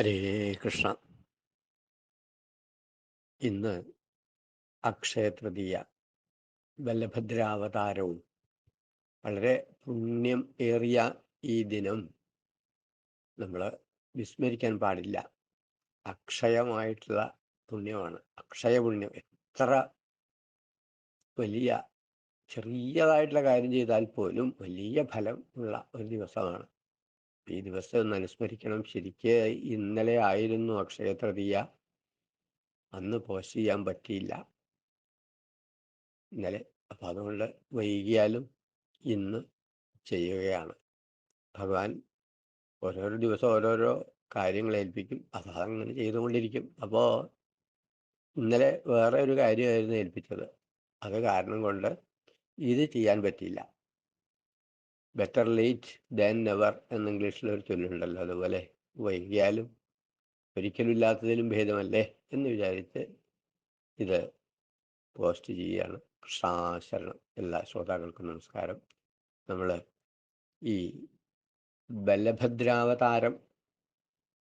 ഹരേ കൃഷ്ണ. ഇന്ന് അക്ഷയതൃതീയ ബലഭദ്രാവതാരവും വളരെ പുണ്യം ഏറിയ ഈ ദിനം നമ്മൾ വിസ്മരിക്കാൻ പാടില്ല. അക്ഷയമായിട്ടുള്ള പുണ്യമാണ്. അക്ഷയ പുണ്യം. എത്ര വലിയ ചെറിയതായിട്ടുള്ള കാര്യം ചെയ്താൽ പോലും വലിയ ഫലം ഉള്ള ഒരു ദിവസമാണ്. ഈ ദിവസം ഒന്ന് അനുസ്മരിക്കണം ശരിക്ക് ഇന്നലെ ആയിരുന്നു അക്ഷയ തൃതീയ. അന്ന് പോസ്റ്റ് ചെയ്യാൻ പറ്റിയില്ല. ഇന്നലെ. അപ്പം അതുകൊണ്ട് വൈകിയാലും ഇന്ന് ചെയ്യുകയാണ്. ഭഗവാൻ ഓരോരോ ദിവസം ഓരോരോ കാര്യങ്ങൾ ഏൽപ്പിക്കും. അത് അതങ്ങനെ ചെയ്തുകൊണ്ടിരിക്കും. അപ്പോൾ ഇന്നലെ വേറെ ഒരു കാര്യമായിരുന്നു ഏൽപ്പിച്ചത്. അത് കാരണം കൊണ്ട് ഇത് ചെയ്യാൻ പറ്റിയില്ല. ബെറ്റർ ലേറ്റ് ദാൻ നെവർ എന്ന ഇംഗ്ലീഷിൽ ഒരു ചൊല്ലുണ്ടല്ലോ അതുപോലെ വൈകിയാലും ഒരിക്കലും ഇല്ലാത്തതിലും ഭേദമല്ലേ എന്ന് വിചാരിച്ച് ഇത് പോസ്റ്റ് ചെയ്യുകയാണ്. കൃഷ്ണാശരണം. എല്ലാ ശ്രോതാക്കൾക്കും നമസ്കാരം. നമ്മൾ ഈ ബലഭദ്രാവതാരം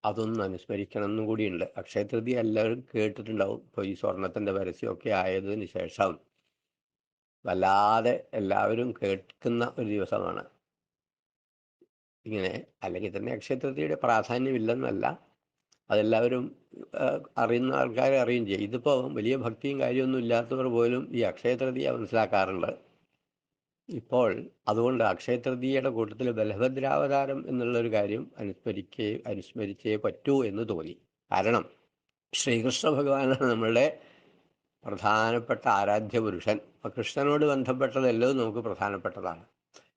അതൊന്നും അനുസ്മരിക്കണം എന്നും കൂടിയുണ്ട് അക്ഷയതൃതി എല്ലാവരും കേട്ടിട്ടുണ്ടാവും. ഇപ്പോൾ ഈ സ്വർണത്തിന്റെ പരസ്യമൊക്കെ ആയതിനു ശേഷം വല്ലാതെ എല്ലാവരും കേൾക്കുന്ന ഒരു ദിവസമാണ്. ഇങ്ങനെ അല്ലെങ്കിൽ തന്നെ അക്ഷയതൃതിയുടെ പ്രാധാന്യമില്ലെന്നല്ല. അതെല്ലാവരും അറിയുന്ന ആൾക്കാരെ അറിയും ചെയ്യും. ഇതിപ്പോൾ വലിയ ഭക്തിയും കാര്യമൊന്നും ഇല്ലാത്തവർ പോലും ഈ അക്ഷയതൃതിയ മനസ്സിലാക്കാറുണ്ട്. ഇപ്പോൾ അതുകൊണ്ട് അക്ഷയതൃതീയയുടെ കൂട്ടത്തിൽ ബലഭദ്രാവതാരം എന്നുള്ളൊരു കാര്യം അനുസ്മരിക്കേ അനുസ്മരിച്ചേ പറ്റൂ എന്ന് തോന്നി. കാരണം ശ്രീകൃഷ്ണ ഭഗവാനാണ് നമ്മളുടെ പ്രധാനപ്പെട്ട ആരാധ്യ പുരുഷൻ. അപ്പം കൃഷ്ണനോട് ബന്ധപ്പെട്ടതെല്ലാം നമുക്ക് പ്രധാനപ്പെട്ടതാണ്.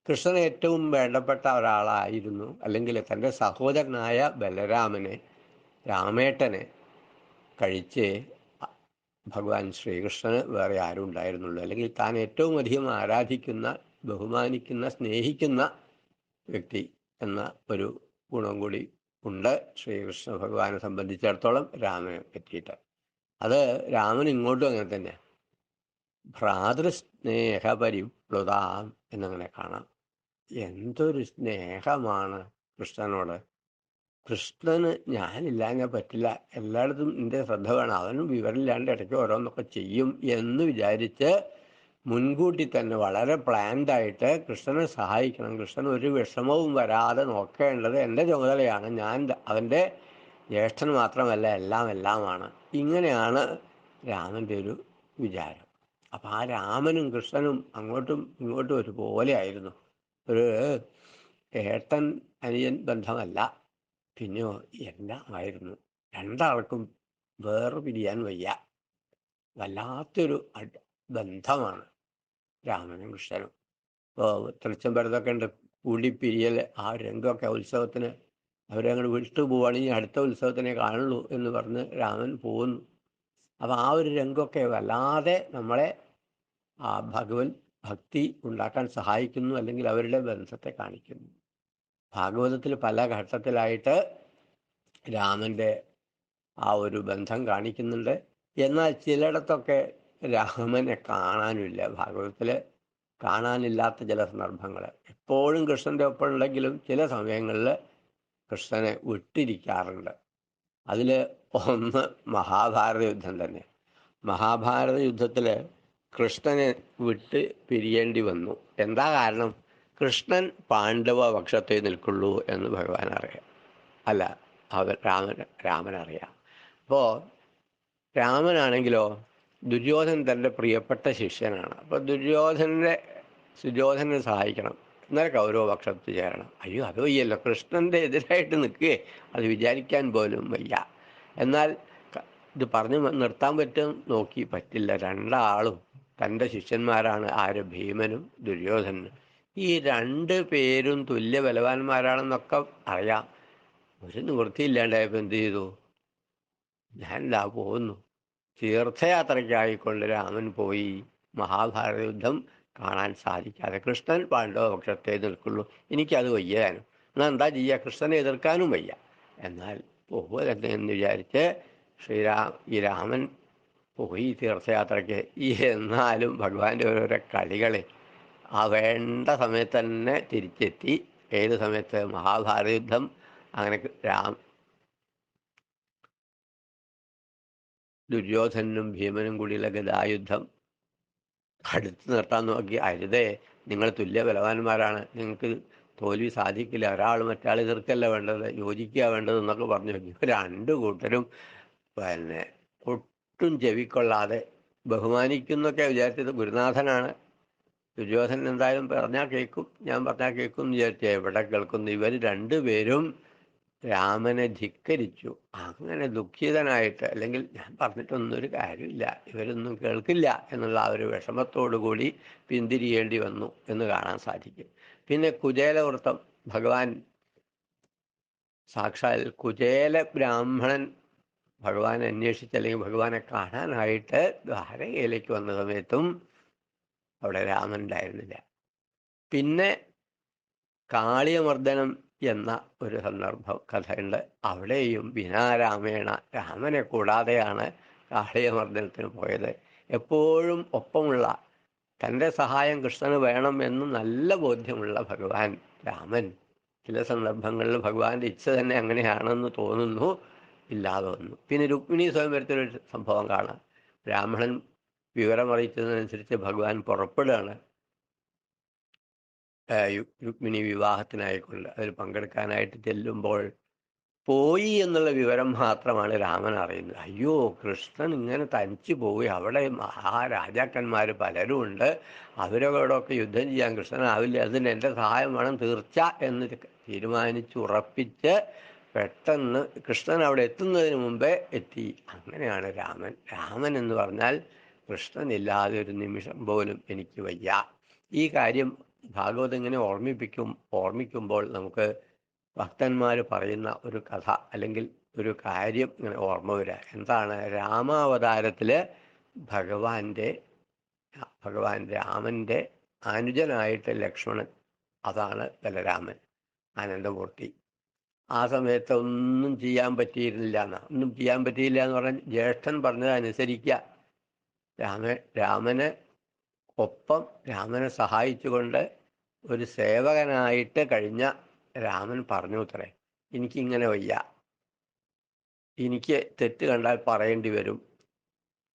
കൃഷ്ണൻ ഏറ്റവും വേണ്ടപ്പെട്ട ഒരാളായിരുന്നു. അല്ലെങ്കിൽ തന്റെ സഹോദരനായ ബലരാമനെ രാമേട്ടനെ കഴിച്ച് ഭഗവാൻ ശ്രീകൃഷ്ണന് വേറെ ആരും ഉണ്ടായിരുന്നുള്ളൂ. അല്ലെങ്കിൽ താൻ ഏറ്റവും അധികം ആരാധിക്കുന്ന ബഹുമാനിക്കുന്ന സ്നേഹിക്കുന്ന വ്യക്തി എന്ന ഒരു ഗുണം കൂടി ഉണ്ട് ശ്രീകൃഷ്ണ ഭഗവാനെ സംബന്ധിച്ചിടത്തോളം രാമനെ പറ്റിയിട്ട്. അത് രാമൻ ഇങ്ങോട്ടും അങ്ങനെ തന്നെ ഭ്രാതൃസ്നേഹപരിപ്ലുതാം എന്നങ്ങനെ കാണാം. എന്തൊരു സ്നേഹമാണ് കൃഷ്ണനോട്. കൃഷ്ണന് ഞാനില്ലാഞ്ഞാൽ പറ്റില്ല. എല്ലായിടത്തും എന്റെ ശ്രദ്ധ വേണം. അവനും വിവരമില്ലാണ്ട് ഇടയ്ക്ക് ഓരോന്നൊക്കെ ചെയ്യും എന്ന് വിചാരിച്ച് മുൻകൂട്ടി തന്നെ വളരെ പ്ലാൻഡായിട്ട് കൃഷ്ണനെ സഹായിക്കണം. കൃഷ്ണൻ ഒരു വിഷമവും വരാതെ നോക്കേണ്ടത് എന്റെ ചുമതലയാണ്. ഞാൻ അവന്റെ ജ്യേഷ്ഠൻ മാത്രമല്ല എല്ലാം എല്ലാമാണ്. ഇങ്ങനെയാണ് രാമന്റെ ഒരു വിചാരം. അപ്പം ആ രാമനും കൃഷ്ണനും അങ്ങോട്ടും ഇങ്ങോട്ടും ഒരുപോലെ ആയിരുന്നു. ഒരു ഏട്ടൻ അനിയൻ ബന്ധമല്ല. പിന്നെയോ എല്ലാം ആയിരുന്നു രണ്ടാൾക്കും വേറെ പിരിയാൻ വയ്യ. വല്ലാത്തൊരു ബന്ധമാണ് രാമനും കൃഷ്ണനും. ഇപ്പോൾ തൃച്ചംബരത്തൊക്കെ ഉണ്ട്. കൂടിപ്പിരിയൽ ആ രംഗമൊക്കെ ഉത്സവത്തിന് അങ്ങോട്ട് വിട്ടു പോവുകയാണെങ്കിൽ അടുത്ത ഉത്സവത്തിനെ കാണുള്ളൂ എന്ന് പറഞ്ഞ് രാമൻ പോകുന്നു അപ്പം ആ ഒരു രംഗമൊക്കെ വല്ലാതെ നമ്മളെ ആ ഭഗവത് ഭക്തി ഉണ്ടാക്കാൻ സഹായിക്കുന്നു അല്ലെങ്കിൽ അവരുടെ ബന്ധത്തെ കാണിക്കുന്നു. ഭാഗവതത്തിൽ പല ഘട്ടത്തിലായിട്ട് രാമന്റെ ആ ഒരു ബന്ധം കാണിക്കുന്നുണ്ട്. എന്നാൽ ചിലയിടത്തൊക്കെ രാമനെ കാണാനില്ല ഭാഗവതത്തിൽ കാണാനില്ലാത്ത ചില സന്ദർഭങ്ങൾ. എപ്പോഴും കൃഷ്ണന്റെ ഒപ്പം ഉണ്ടെങ്കിലും ചില സമയങ്ങളിൽ കൃഷ്ണനെ വിട്ടിരിക്കാറുണ്ട്. അതിൽ ഒന്ന് മഹാഭാരത യുദ്ധം തന്നെ. മഹാഭാരത യുദ്ധത്തിൽ കൃഷ്ണനെ വിട്ട് പിരിയേണ്ടി വന്നു. എന്താ കാരണം? കൃഷ്ണൻ പാണ്ഡവ പക്ഷത്തെ നിൽക്കുള്ളൂ എന്ന് ഭഗവാൻ അറിയാം. അല്ല അവൻ രാമൻ രാമൻ അറിയാം. അപ്പോൾ രാമനാണെങ്കിലോ ദുര്യോധൻ തന്റെ പ്രിയപ്പെട്ട ശിഷ്യനാണ്. അപ്പോൾ ദുര്യോധനെ സുര്യോധനെ സഹായിക്കണം. എന്നാൽ കൗരവ പക്ഷത്ത് ചേരണം. അയ്യോ അത് വയ്യല്ലോ. കൃഷ്ണന്റെ എതിരായിട്ട് നിൽക്കുകയെ. അത് വിചാരിക്കാൻ പോലും വയ്യ. എന്നാൽ ഇത് പറഞ്ഞു നിർത്താൻ പറ്റും? നോക്കി പറ്റില്ല. രണ്ടാളും തന്റെ ശിഷ്യന്മാരാണ് ആര്? ഭീമനും ദുര്യോധനും ഈ രണ്ട് പേരും തുല്യ ബലവാന്മാരാണെന്നൊക്കെ അറിയാം. ഒരു നിവൃത്തിയില്ലാണ്ടായപ്പോൾ എന്ത് ചെയ്തു? ഞാൻ ഇതാ പോകുന്നു തീർത്ഥയാത്രയ്ക്കായിക്കൊണ്ട് രാമൻ പോയി മഹാഭാരത യുദ്ധം കാണാൻ സാധിക്കാതെ കൃഷ്ണൻ പാണ്ഡവ പക്ഷത്തെ നിൽക്കുള്ളൂ എനിക്കത് വയ്യാനും. എന്നാൽ എന്താ ചെയ്യുക കൃഷ്ണനെ എതിർക്കാനും വയ്യ. എന്നാൽ പോകുക തന്നെ എന്ന് വിചാരിച്ച് ശ്രീരാം ഈ രാമൻ പോയി തീർത്ഥയാത്രയ്ക്ക് എന്നാലും ഭഗവാന്റെ ഓരോരോ കളികളെ ആ വേണ്ട സമയത്ത് തന്നെ തിരിച്ചെത്തി. ഏത് സമയത്ത്? മഹാഭാരത യുദ്ധം. അങ്ങനെ രാം ദുര്യോധനും ഭീമനും കൂടിയുള്ള ഗതായുദ്ധം അടുത്ത് നിർത്താൻ നോക്കി. അരുതേ നിങ്ങൾ തുല്യ ബലവാന്മാരാണ്. നിങ്ങൾക്ക് തോൽവി സാധിക്കില്ല. ഒരാൾ മറ്റാൾ എതിർക്കല്ല വേണ്ടത്. യോജിക്കുക വേണ്ടത് എന്നൊക്കെ പറഞ്ഞു രണ്ടു കൂട്ടരും പിന്നെ ഒട്ടും ചെവിക്കൊള്ളാതെ ബഹുമാനിക്കുന്നൊക്കെ വിചാരിച്ചത് ഗുരുനാഥനാണ്. ദുര്യോധനൻ എന്തായാലും പറഞ്ഞാൽ കേൾക്കും ഞാൻ പറഞ്ഞാൽ കേൾക്കും എന്ന് വിചാരിച്ചു എവിടെ കേൾക്കുന്നു? ഇവർ രണ്ടുപേരും രാമനെ ധിക്കരിച്ചു. അങ്ങനെ ദുഃഖിതനായിട്ട് അല്ലെങ്കിൽ ഞാൻ പറഞ്ഞിട്ടൊന്നും ഒരു കാര്യമില്ല ഇവരൊന്നും കേൾക്കില്ല എന്നുള്ള ആ ഒരു വിഷമത്തോടു കൂടി പിന്തിരിയേണ്ടി വന്നു എന്ന് കാണാൻ സാധിക്കും. പിന്നെ കുചേലവൃത്തം ഭഗവാൻ സാക്ഷാൽ കുചേല ബ്രാഹ്മണൻ ഭഗവാനെ അന്വേഷിച്ച് അല്ലെങ്കിൽ ഭഗവാനെ കാണാനായിട്ട് ദ്വാരകയിലേക്ക് വന്ന സമയത്തും അവിടെ രാമൻ ഉണ്ടായിരുന്നില്ല പിന്നെ കാളിയമർദ്ദനം എന്ന ഒരു സന്ദർഭം കഥയുണ്ട്. അവിടെയും വിനാരാമേണ രാമനെ കൂടാതെയാണ് കാളിയമർദ്ദനത്തിന് പോയത്. എപ്പോഴും ഒപ്പമുള്ള തന്റെ സഹായം കൃഷ്ണന് വേണം എന്ന് നല്ല ബോധ്യമുള്ള ഭഗവാൻ രാമൻ. ചില സന്ദർഭങ്ങളിൽ ഭഗവാന്റെ ഇച്ഛ തന്നെ അങ്ങനെയാണെന്ന് തോന്നുന്നു. ഇല്ലാതെ വന്നു പിന്നെ രുക്മിണി സ്വയംവരത്തിലൊരു സംഭവം കാണാം. ബ്രാഹ്മണൻ വിവരമറിയിച്ചതിനനുസരിച്ച് ഭഗവാൻ പുറപ്പെടുകയാണ്. രുക്മിണി വിവാഹത്തിനായിക്കൊണ്ട് അതിൽ പങ്കെടുക്കാനായിട്ട് ചെല്ലുമ്പോൾ പോയി എന്നുള്ള വിവരം മാത്രമാണ് രാമൻ അറിയുന്നത്. അയ്യോ കൃഷ്ണൻ ഇങ്ങനെ തനിച്ചു പോയി. അവിടെ ആ രാജാക്കന്മാർ പലരും ഉണ്ട്. അവരോടൊക്കെ യുദ്ധം ചെയ്യാൻ കൃഷ്ണനാവില്ല. അതിന് എന്റെ സഹായം വേണം തീർച്ച എന്ന് തീരുമാനിച്ച് ഉറപ്പിച്ച് പെട്ടെന്ന് കൃഷ്ണൻ അവിടെ എത്തുന്നതിന് മുമ്പേ എത്തി. അങ്ങനെയാണ് രാമൻ. രാമൻ എന്ന് പറഞ്ഞാൽ കൃഷ്ണനില്ലാതെ ഒരു നിമിഷം പോലും എനിക്ക് വയ്യ. ഈ കാര്യം ഭാഗവത് ഇങ്ങനെ ഓർമ്മിപ്പിക്കും ഓർമ്മിക്കുമ്പോൾ നമുക്ക് ഭക്തന്മാർ പറയുന്ന ഒരു കഥ അല്ലെങ്കിൽ ഒരു കാര്യം ഇങ്ങനെ ഓർമ്മ വരിക എന്താണ്? രാമാവതാരത്തിൽ ഭഗവാന്റെ ഭഗവാൻ രാമന്റെ അനുജനായിട്ട് ലക്ഷ്മണൻ അതാണ് ബലരാമൻ ആനന്ദമൂർത്തി ആ സമയത്ത് ഒന്നും ചെയ്യാൻ പറ്റിയിരുന്നില്ല എന്നാ ഒന്നും ചെയ്യാൻ പറ്റിയില്ല എന്ന് പറഞ്ഞാൽ ജ്യേഷ്ഠൻ പറഞ്ഞത് അനുസരിക്കുക രാമ രാമന് ഒപ്പം രാമനെ സഹായിച്ചുകൊണ്ട് ഒരു സേവകനായിട്ട് കഴിഞ്ഞ രാമൻ പറഞ്ഞു അത്രേ എനിക്കിങ്ങനെ വയ്യ. എനിക്ക് തെറ്റ് കണ്ടാൽ പറയേണ്ടി വരും.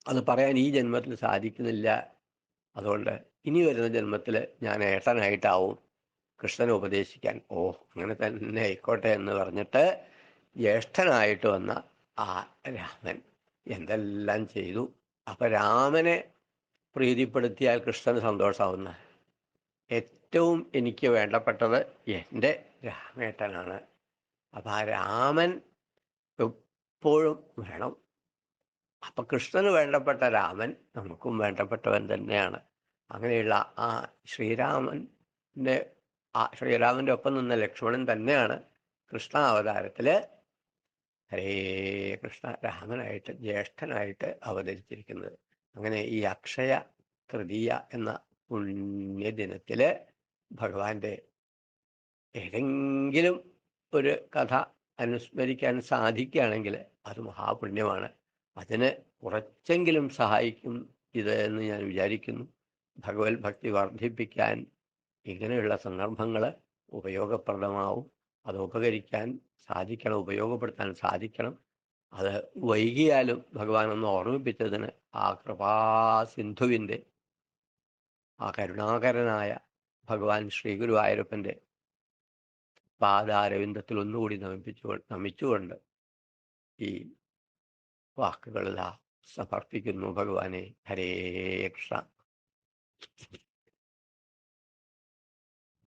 അത് പറയാൻ ഈ ജന്മത്തിൽ സാധിക്കുന്നില്ല. അതുകൊണ്ട് ഇനി വരുന്ന ജന്മത്തിൽ ഞാൻ ഏട്ടനായിട്ടാവും. കൃഷ്ണനെ ഉപദേശിക്കാൻ ഓ അങ്ങനെ തന്നെ ആയിക്കോട്ടെ എന്ന് പറഞ്ഞിട്ട് ജ്യേഷ്ഠനായിട്ട് വന്ന ആ രാമൻ എന്തെല്ലാം ചെയ്തു? അപ്പൊ രാമനെ പ്രീതിപ്പെടുത്തിയാൽ കൃഷ്ണന് സന്തോഷമാവുന്ന ഏറ്റവും എനിക്ക് വേണ്ടപ്പെട്ടത് എന്റെ രാമേട്ടനാണ്. അപ്പം ആ രാമൻ എപ്പോഴും വേണം. അപ്പം കൃഷ്ണന് വേണ്ടപ്പെട്ട രാമൻ നമുക്കും വേണ്ടപ്പെട്ടവൻ തന്നെയാണ്. അങ്ങനെയുള്ള ആ ശ്രീരാമന്റെ ആ ശ്രീരാമന്റെ ഒപ്പം നിന്ന ലക്ഷ്മണൻ തന്നെയാണ് കൃഷ്ണ അവതാരത്തിൽ ഹരേ കൃഷ്ണ രാമനായിട്ട് ജ്യേഷ്ഠനായിട്ട് അവതരിച്ചിരിക്കുന്നത്. അങ്ങനെ ഈ അക്ഷയ തൃതീയ എന്ന പുണ്യദിനത്തിൽ ഭഗവാന്റെ ഏതെങ്കിലും ഒരു കഥ അനുസ്മരിക്കാൻ സാധിക്കുകയാണെങ്കിൽ അത് മഹാപുണ്യമാണ്. അതിന് കുറച്ചെങ്കിലും സഹായിക്കും ഇത് എന്ന് ഞാൻ വിചാരിക്കുന്നു. ഭഗവത് ഭക്തി വർദ്ധിപ്പിക്കാൻ ഇങ്ങനെയുള്ള സന്ദർഭങ്ങൾ ഉപയോഗപ്രദമാവും. അത് ഉപകരിക്കാൻ സാധിക്കണം ഉപയോഗപ്പെടുത്താൻ സാധിക്കണം. അത് വൈകിയാലും ഭഗവാൻ ഒന്ന് ഓർമ്മിപ്പിച്ചതിന് ആ കൃപാസിന്ധുവിന്റെ ആ കരുണാകരനായ ഭഗവാൻ ശ്രീ ഗുരുവായൂരപ്പന്റെ പാദാരവിന്ദത്തിൽ ഒന്നുകൂടി നമിപ്പിച്ചു നമിച്ചുകൊണ്ട് ഈ വാക്കുകളിലാ സമർപ്പിക്കുന്നു ഭഗവാനെ. ഹരേ കൃഷ്ണ.